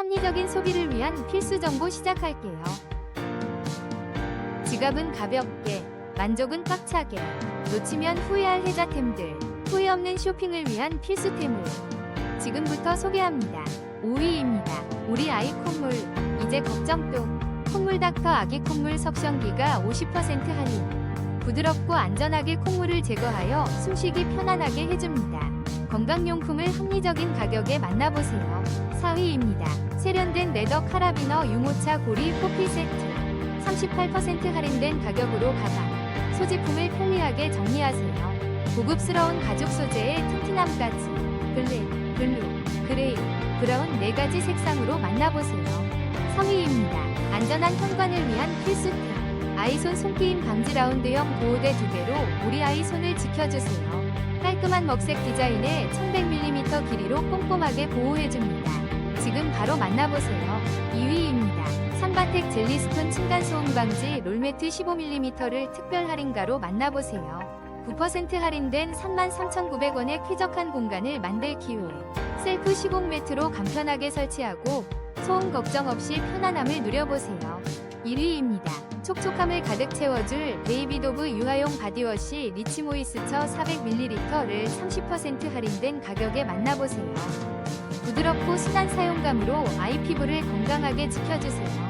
합리적인 소비를 위한 필수 정보 시작할게요. 지갑은 가볍게, 만족은 꽉차게, 놓치면 후회할 혜자템들, 후회 없는 쇼핑을 위한 필수템을 지금부터 소개합니다. 5위입니다. 우리 아이 콧물, 이제 걱정도. 콧물 닥터 아기 콧물 석션기가 50% 할인. 부드럽고 안전하게 콧물을 제거하여 숨쉬기 편안하게 해줍니다. 건강용품을 합리적인 가격에 만나보세요. 4위입니다. 세련된 레더 카라비너 유모차 고리 포피 세트. 38% 할인된 가격으로 가방, 소지품을 편리하게 정리하세요. 고급스러운 가죽 소재의 튼튼함까지 블랙, 블루, 그레이, 브라운 4가지 색상으로 만나보세요. 3위입니다. 안전한 현관을 위한 필수템. 아이손 손게임 방지 라운드형 보호대 2개로 우리 아이 손을 지켜주세요. 깔끔한 먹색 디자인에 1100mm 길이로 꼼꼼하게 보호해줍니다. 지금 바로 만나보세요. 2위입니다. 삼바텍 젤리스톤 층간소음 방지 롤매트 15mm를 특별 할인가로 만나보세요. 9% 할인된 33,900원의 쾌적한 공간을 만들 기회. 셀프 시공 매트로 간편하게 설치하고 소음 걱정 없이 편안함을 누려보세요. 1위입니다. 촉촉함을 가득 채워줄 베이비도브 유아용 바디워시 리치 모이스처 400ml를 30% 할인된 가격에 만나보세요. 부드럽고 순한 사용감으로 아이 피부를 건강하게 지켜주세요.